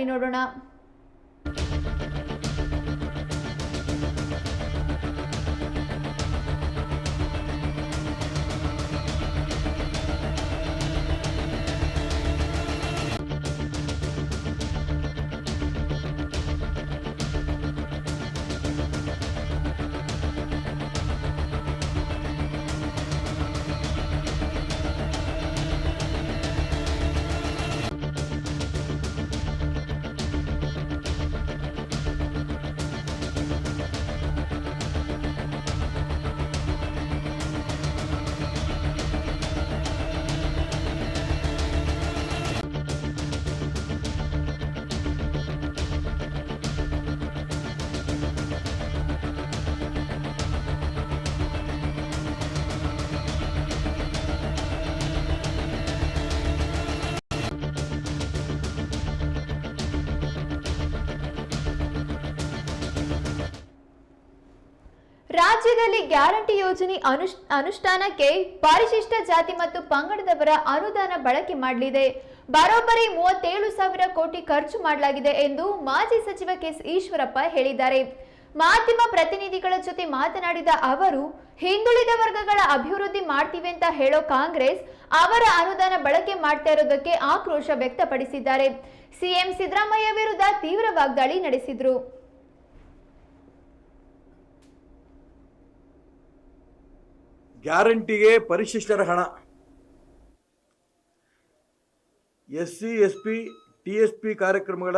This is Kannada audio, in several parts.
ಬನ್ನಿ ನೋಡೋಣ. ರಾಜ್ಯದಲ್ಲಿ ಗ್ಯಾರಂಟಿ ಯೋಜನೆ ಅನುಷ್, ಅನುಷ್ಠಾನಕ್ಕೆ ಪರಿಶಿಷ್ಟ ಜಾತಿ ಮತ್ತು ಪಂಗಡದವರ ಅನುದಾನ ಬಳಕೆ ಮಾಡಲಿದೆ. ಬರೋಬ್ಬರಿ ಮೂವತ್ತೇಳು ಸಾವಿರ ಕೋಟಿ ಖರ್ಚು ಮಾಡಲಾಗಿದೆ ಎಂದು ಮಾಜಿ ಸಚಿವ ಕೆಸ್ ಈಶ್ವರಪ್ಪ ಹೇಳಿದ್ದಾರೆ. ಮಾಧ್ಯಮ ಪ್ರತಿನಿಧಿಗಳ ಜೊತೆ ಮಾತನಾಡಿದ ಅವರು, ಹಿಂದುಳಿದ ವರ್ಗಗಳ ಅಭಿವೃದ್ಧಿ ಮಾಡ್ತೀವಿ ಅಂತ ಹೇಳೋ ಕಾಂಗ್ರೆಸ್ ಅವರ ಅನುದಾನ ಬಳಕೆ ಮಾಡ್ತಾ ಇರೋದಕ್ಕೆ ಆಕ್ರೋಶ ವ್ಯಕ್ತಪಡಿಸಿದ್ದಾರೆ. ಸಿಎಂ ಸಿದ್ದರಾಮಯ್ಯ ವಿರುದ್ಧ ತೀವ್ರ ವಾಗ್ದಾಳಿ ನಡೆಸಿದ್ರು. ಗ್ಯಾರಂಟಿಗೆ ಪರಿಶಿಷ್ಟರ ಹಣ. S C S P T S P ಕಾರ್ಯಕ್ರಮಗಳ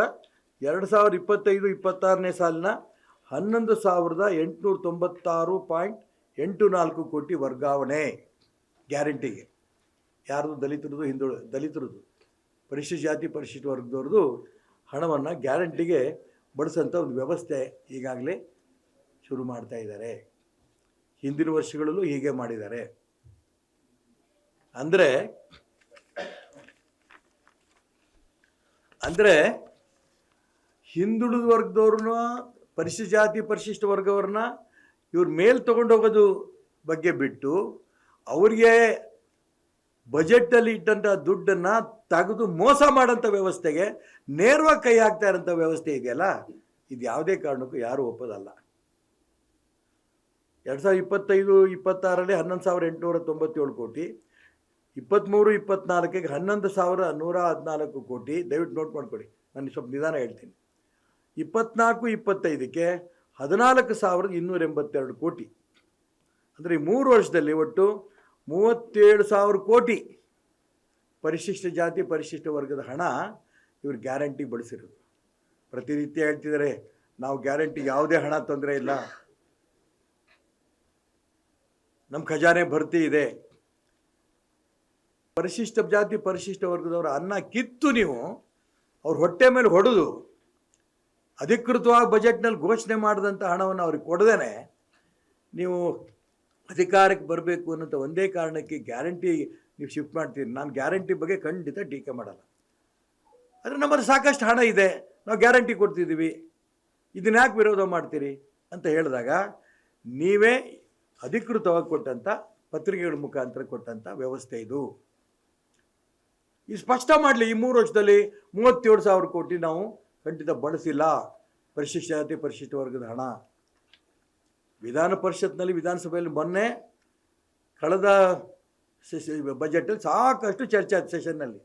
ಎರಡು ಸಾವಿರದ ಇಪ್ಪತ್ತೈದು, ಇಪ್ಪತ್ತಾರನೇ ಸಾಲಿನ ಹನ್ನೊಂದು ಸಾವಿರದ ಎಂಟುನೂರ ತೊಂಬತ್ತಾರು ಪಾಯಿಂಟ್ ಎಂಟು ನಾಲ್ಕು ಕೋಟಿ ವರ್ಗಾವಣೆ ಗ್ಯಾರಂಟಿಗೆ. ಯಾರ್ದು? ದಲಿತರದು ಹಿಂದು ದಲಿತರದು. ಪರಿಶಿಷ್ಟ ಜಾತಿ, ಪರಿಶಿಷ್ಟ ವರ್ಗದವ್ರದ್ದು ಹಣವನ್ನು ಗ್ಯಾರಂಟಿಗೆ ಬಳಸೋಂಥ ಒಂದು ವ್ಯವಸ್ಥೆ ಈಗಾಗಲೇ ಶುರು ಮಾಡ್ತಾ ಇದ್ದಾರೆ. ಹಿಂದಿನ ವರ್ಷಗಳಲ್ಲೂ ಹೀಗೆ ಮಾಡಿದ್ದಾರೆ. ಅಂದರೆ ಅಂದರೆ ಹಿಂದುಳಿದ ವರ್ಗದವ್ರನ್ನ, ಪರಿಶಿಷ್ಟ ಜಾತಿ ಪರಿಶಿಷ್ಟ ವರ್ಗವ್ರನ್ನ ಇವ್ರ ಮೇಲ್ ಹೋಗೋದು ಬಗ್ಗೆ ಬಿಟ್ಟು ಅವರಿಗೆ ಬಜೆಟಲ್ಲಿ ಇಟ್ಟಂಥ ದುಡ್ಡನ್ನು ತೆಗೆದು ಮೋಸ ಮಾಡೋಂಥ ವ್ಯವಸ್ಥೆಗೆ ನೇರವಾಗಿ ಕೈ ಹಾಕ್ತಾ ಇರೋಂಥ ವ್ಯವಸ್ಥೆ ಇದೆಯಲ್ಲ? ಇದು ಯಾವುದೇ ಕಾರಣಕ್ಕೂ ಯಾರೂ ಒಪ್ಪೋದಲ್ಲ. ಎರಡು ಸಾವಿರದ ಇಪ್ಪತ್ತೈದು, ಇಪ್ಪತ್ತಾರರಲ್ಲಿ ಹನ್ನೊಂದು ಸಾವಿರ ಎಂಟುನೂರ ತೊಂಬತ್ತೇಳು ಕೋಟಿ ಇಪ್ಪತ್ತ್ಮೂರು ಇಪ್ಪತ್ತ್ನಾಲ್ಕಿಗೆ ಹನ್ನೊಂದು ಸಾವಿರ ನೂರ ಹದಿನಾಲ್ಕು ಕೋಟಿ. ದಯವಿಟ್ಟು ನೋಟ್ ಮಾಡಿಕೊಡಿ ನಾನು ಸ್ವಲ್ಪ ನಿಧಾನ ಹೇಳ್ತೀನಿ. ಇಪ್ಪತ್ನಾಲ್ಕು, ಇಪ್ಪತ್ತೈದಕ್ಕೆ ಹದಿನಾಲ್ಕು ಸಾವಿರದ ಇನ್ನೂರ ಎಂಬತ್ತೆರಡು ಕೋಟಿ. ಅಂದರೆ ಈ ಮೂರು ವರ್ಷದಲ್ಲಿ ಒಟ್ಟು ಮೂವತ್ತೇಳು ಸಾವಿರ ಕೋಟಿ ಪರಿಶಿಷ್ಟ ಜಾತಿ, ಪರಿಶಿಷ್ಟ ವರ್ಗದ ಹಣ ಇವರು ಗ್ಯಾರಂಟಿ ಬಳಸಿರೋದು. ಪ್ರತಿನಿತ್ಯ ಹೇಳ್ತಿದ್ದಾರೆ, ನಾವು ಗ್ಯಾರಂಟಿ ಯಾವುದೇ ಹಣ ತೊಂದರೆ ಇಲ್ಲ. ನಮ್ಮ ಖಜಾನೆ ಭರ್ತಿ ಇದೆ. ಪರಿಶಿಷ್ಟ ಜಾತಿ ಪರಿಶಿಷ್ಟ ವರ್ಗದವರ ಅನ್ನ ಕಿತ್ತು ನೀವು, ಅವ್ರ ಹೊಟ್ಟೆ ಮೇಲೆ ಹೊಡೆದು ಅಧಿಕೃತವಾಗಿ ಬಜೆಟ್ನಲ್ಲಿ ಘೋಷಣೆ ಮಾಡಿದಂಥ ಹಣವನ್ನು ಅವ್ರಿಗೆ ಕೊಡದೇನೆ ನೀವು ಅಧಿಕಾರಕ್ಕೆ ಬರಬೇಕು ಅನ್ನೋಂಥ ಒಂದೇ ಕಾರಣಕ್ಕೆ ಗ್ಯಾರಂಟಿ ನೀವು ಶಿಫ್ಟ್ ಮಾಡ್ತೀರಿ. ನಾನು ಗ್ಯಾರಂಟಿ ಬಗ್ಗೆ ಖಂಡಿತ ಟೀಕೆ ಮಾಡಲ್ಲ. ಆದರೆ ನಮ್ಮಲ್ಲಿ ಸಾಕಷ್ಟು ಹಣ ಇದೆ. ನಾವು ಗ್ಯಾರಂಟಿ ಕೊಡ್ತಿದ್ದೀವಿ. ಇದನ್ನ ಯಾಕೆ ವಿರೋಧ ಮಾಡ್ತೀರಿ? ಅಂತ ಹೇಳಿದಾಗ ನೀವೇ ಅಧಿಕೃತವಾಗಿ ಕೊಟ್ಟಂಥ ಪತ್ರಿಕೆಗಳ ಮುಖಾಂತರ ಕೊಟ್ಟಂಥ ವ್ಯವಸ್ಥೆ ಇದು. ಈ ಸ್ಪಷ್ಟ ಮಾಡಲಿ, ಈ ಮೂರು ವರ್ಷದಲ್ಲಿ ಮೂವತ್ತೇಳು ಸಾವಿರ ಕೋಟಿ ನಾವು ಖಂಡಿತ ಬಳಸಿಲ್ಲ. ಪರಿಶಿಷ್ಟ ಜಾತಿ, ಪರಿಶಿಷ್ಟ ವರ್ಗದ ಹಣ. ವಿಧಾನ ಪರಿಷತ್ನಲ್ಲಿ, ವಿಧಾನಸಭೆಯಲ್ಲಿ ಮೊನ್ನೆ ಕಳೆದ ಬಜೆಟಲ್ಲಿ ಸಾಕಷ್ಟು ಚರ್ಚೆ ಆಯ್ತು ಸೆಷನ್ನಲ್ಲಿ.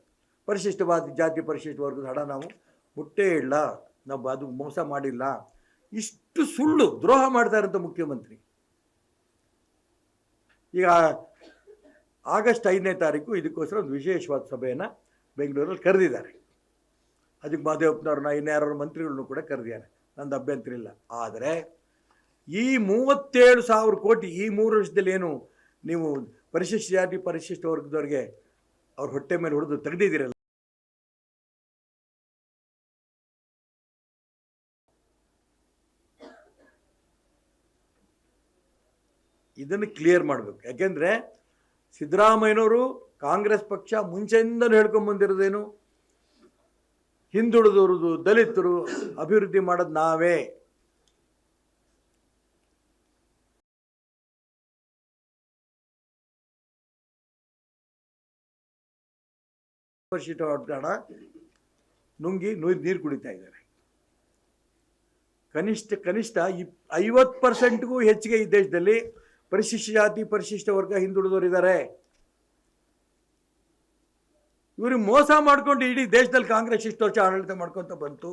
ಪರಿಶಿಷ್ಟವಾದ, ಜಾತಿ ಪರಿಶಿಷ್ಟ ವರ್ಗದ ಹಣ ನಾವು ಮುಟ್ಟೇ ಇಲ್ಲ. ನಾವು ಅದು ಮೋಸ ಮಾಡಿಲ್ಲ. ಇಷ್ಟು ಸುಳ್ಳು ದ್ರೋಹ ಮಾಡ್ತಾರಂತ ಮುಖ್ಯಮಂತ್ರಿ. ಈಗ ಆಗಸ್ಟ್ ಐದನೇ ತಾರೀಕು ಇದಕ್ಕೋಸ್ಕರ ಒಂದು ವಿಶೇಷವಾದ ಸಭೆಯನ್ನು ಬೆಂಗಳೂರಲ್ಲಿ ಕರೆದಿದ್ದಾರೆ. ಅದಕ್ಕೆ ಮಾದೇವಪ್ಪನವ್ರನ್ನ ಇನ್ಯಾರ ಮಂತ್ರಿಗಳನ್ನು ಕೂಡ ಕರೆದಿದ್ದಾರೆ. ನಂದು ಅಭ್ಯಂತರ ಇಲ್ಲ. ಆದರೆ ಈ ಮೂವತ್ತೇಳು ಸಾವಿರ ಕೋಟಿ ಈ ಮೂರು ವರ್ಷದಲ್ಲಿ ಏನು ನೀವು ಪರಿಶಿಷ್ಟ ಜಾತಿ ಪರಿಶಿಷ್ಟ ವರ್ಗದವ್ರಿಗೆ ಅವ್ರ ಹೊಟ್ಟೆ ಮೇಲೆ ಹೊಡೆದು ತೆಗೆದಿದ್ದೀರಲ್ಲ? ಇದನ್ನು ಕ್ಲಿಯರ್ ಮಾಡಬೇಕು. ಯಾಕೆಂದರೆ ಸಿದ್ದರಾಮಯ್ಯನವರು ಕಾಂಗ್ರೆಸ್ ಪಕ್ಷ ಮುಂಚೆಯಿಂದಲೂ ಹೇಳ್ಕೊಂಬಂದಿರೋದೇನು ಹಿಂದುಳಿದವ್ರದ್ದು ದಲಿತರು ಅಭಿವೃದ್ಧಿ ಮಾಡೋದು ನಾವೇ. ಹಣ ನುಂಗಿ ನುಯ್ ನೀರು ಕುಡಿತಾ ಇದ್ದಾರೆ. ಕನಿಷ್ಠ ಕನಿಷ್ಠ ಇಪ್ ಐವತ್ತು ಪರ್ಸೆಂಟ್ಗೂ ಹೆಚ್ಚಿಗೆ ಈ ದೇಶದಲ್ಲಿ ಪರಿಶಿಷ್ಟ ಜಾತಿ, ಪರಿಶಿಷ್ಟ ವರ್ಗ ಹಿಂದುಳಿದವರಿದ್ದಾರೆ ಇವ್ರಿಗೆ ಮೋಸ ಮಾಡ್ಕೊಂಡು ಇಡೀ ದೇಶದಲ್ಲಿ ಕಾಂಗ್ರೆಸ್ ಇಷ್ಟು ವರ್ಷ ಆಡಳಿತ ಮಾಡ್ಕೊಂತ ಬಂತು.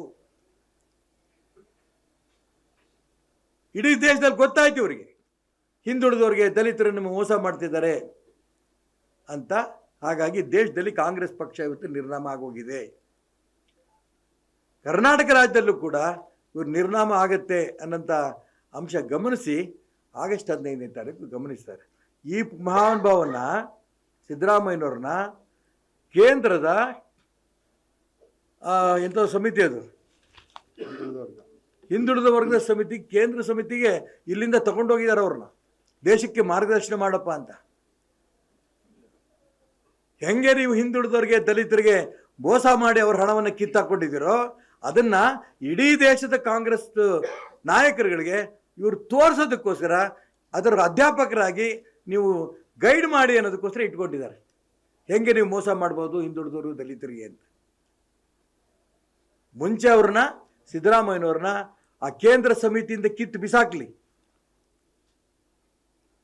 ಇಡೀ ದೇಶದಲ್ಲಿ ಗೊತ್ತಾಯ್ತು ಇವರಿಗೆ. ಹಿಂದುಳಿದವರಿಗೆ ದಲಿತರನ್ನು ಮೋಸ ಮಾಡ್ತಿದ್ದಾರೆ ಅಂತ. ಹಾಗಾಗಿ ದೇಶದಲ್ಲಿ ಕಾಂಗ್ರೆಸ್ ಪಕ್ಷ ಇವತ್ತು ನಿರ್ನಾಮ ಆಗೋಗಿದೆ. ಕರ್ನಾಟಕ ರಾಜ್ಯದಲ್ಲೂ ಕೂಡ ಇವ್ರು ನಿರ್ನಾಮ ಆಗತ್ತೆ ಅನ್ನೋಂಥ ಅಂಶ ಗಮನಿಸಿ ಆಗಸ್ಟ್ ಹದಿನೈದನೇ ತಾರೀಕು ಗಮನಿಸ್ತಾರೆ. ಈ ಮಹಾನುಭಾವನ ಸಿದ್ದರಾಮಯ್ಯನವ್ರನ್ನ ಕೇಂದ್ರದ ಎಂಥ ಸಮಿತಿ ಅದು? ಹಿಂದುಳಿದ ವರ್ಗದ ಸಮಿತಿ, ಕೇಂದ್ರ ಸಮಿತಿಗೆ ಇಲ್ಲಿಂದ ತಗೊಂಡೋಗಿದ್ದಾರೆ ಅವ್ರನ್ನ. ದೇಶಕ್ಕೆ ಮಾರ್ಗದರ್ಶನ ಮಾಡಪ್ಪ ಅಂತ. ಹೆಂಗೆ ನೀವು ಹಿಂದುಳಿದವ್ರಿಗೆ, ದಲಿತರಿಗೆ ಮೋಸ ಮಾಡಿ ಅವ್ರ ಹಣವನ್ನು ಕಿತ್ತಾಕೊಂಡಿದ್ದೀರೋ, ಅದನ್ನು ಇಡೀ ದೇಶದ ಕಾಂಗ್ರೆಸ್ ನಾಯಕರುಗಳಿಗೆ ಇವರು ತೋರಿಸೋದಕ್ಕೋಸ್ಕರ ಅದರ ಅಧ್ಯಾಪಕರಾಗಿ ನೀವು ಗೈಡ್ ಮಾಡಿ ಅನ್ನೋದಕ್ಕೋಸ್ಕರ ಇಟ್ಕೊಂಡಿದ್ದಾರೆ. ಹೆಂಗೆ ನೀವು ಮೋಸ ಮಾಡ್ಬೋದು ಹಿಂದುಳಿದವರು ದಲಿತರಿಗೆ ಅಂತ. ಮುಂಚೆ ಅವ್ರನ್ನ, ಸಿದ್ದರಾಮಯ್ಯನವ್ರನ್ನ ಆ ಕೇಂದ್ರ ಸಮಿತಿಯಿಂದ ಕಿತ್ತು ಬಿಸಾಕ್ಲಿ.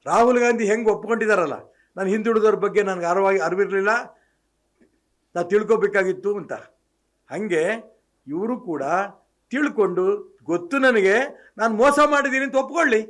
ರಾಹುಲ್ ಗಾಂಧಿ ಹೆಂಗೆ ಒಪ್ಕೊಂಡಿದಾರಲ್ಲ ನಾನು ಹಿಂದುಳಿದವ್ರ ಬಗ್ಗೆ ನನಗೆ ಅರವಾಗಿ ಅರಿವಿರಲಿಲ್ಲ, ನಾ ತಿಳ್ಕೊಬೇಕಾಗಿತ್ತು ಅಂತ. ಹಾಗೆ ಇವರು ಕೂಡ ತಿಳ್ಕೊಂಡು ಗೊತ್ತು ನನಗೆ ನಾನು ಮೋಸ ಮಾಡಿದ್ದೀನಿ ಅಂತ ಒಪ್ಕೊಳ್ಳಿ.